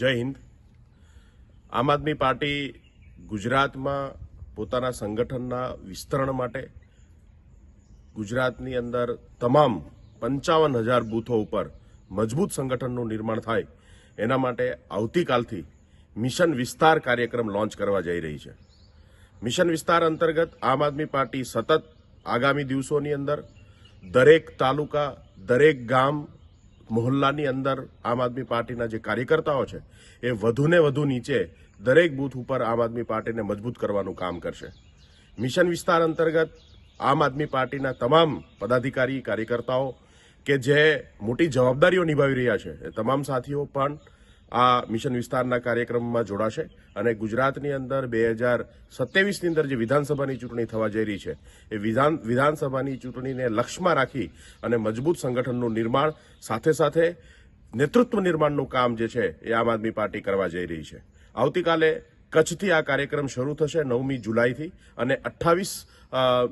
જય હિન્દ. આમ આદમી પાર્ટી ગુજરાતમાં પોતાના સંગઠનના વિસ્તરણ માટે ગુજરાતની અંદર તમામ પંચાવન હજાર બૂથો ઉપર મજબૂત સંગઠનનું નિર્માણ થાય, એના માટે આવતીકાલથી મિશન વિસ્તાર કાર્યક્રમ લોન્ચ કરવા જઈ રહી છે. મિશન વિસ્તાર અંતર્ગત આમ આદમી પાર્ટી સતત આગામી દિવસોની અંદર દરેક તાલુકા, દરેક ગામ મોહલ્લાની અંદર આમ આદમી પાર્ટીના જે કાર્યકર્તાઓ છે, એ વધુને વધુ નીચે દરેક બૂથ ઉપર આમ આદમી પાર્ટીને મજબૂત કરવાનું કામ કરશે. મિશન વિસ્તાર અંતર્ગત આમ આદમી પાર્ટીના તમામ પદાધિકારી, કાર્યકર્તાઓ કે જે મોટી જવાબદારીઓ નિભાવી રહ્યા છે, એ તમામ સાથીઓ પણ આ મિશન વિસ્તારના કાર્યક્રમમાં જોડાશે અને ગુજરાતની અંદર બે હજાર સત્યાવીસની અંદર જે વિધાનસભાની ચૂંટણી થવા જઈ રહી છે, એ વિધાન, વિધાનસભાની ચૂંટણીને લક્ષ્યમાં રાખી અને મજબૂત સંગઠનનું નિર્માણ, સાથે સાથે નેતૃત્વ નિર્માણનું કામ જે છે, એ આમ આદમી પાર્ટી કરવા જઈ રહી છે. આવતીકાલે કચ્છથી આ કાર્યક્રમ શરૂ થશે નવમી જુલાઈથી અને અઠ્ઠાવીસ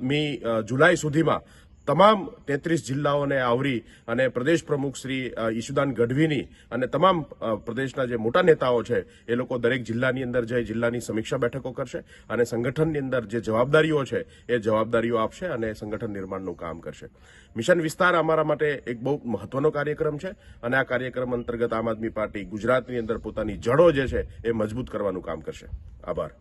મી જુલાઈ સુધીમાં તમામ તેત્રીસ જિલ્લાઓને આવરી અને પ્રદેશ પ્રમુખ શ્રી ઈશુદાન ગઢવીની અને તમામ પ્રદેશના જે મોટા નેતાઓ છે, એ લોકો દરેક જિલ્લાની અંદર જઈ જિલ્લાની સમીક્ષા બેઠકો કરશે અને સંગઠનની અંદર જે જવાબદારીઓ છે, એ જવાબદારીઓ આપશે અને સંગઠન નિર્માણનું કામ કરશે. મિશન વિસ્તાર અમારા માટે એક બહુ મહત્વનો કાર્યક્રમ છે અને આ કાર્યક્રમ અંતર્ગત આમ આદમી પાર્ટી ગુજરાતની અંદર પોતાની જડો જે છે, એ મજબૂત કરવાનું કામ કરશે. આભાર.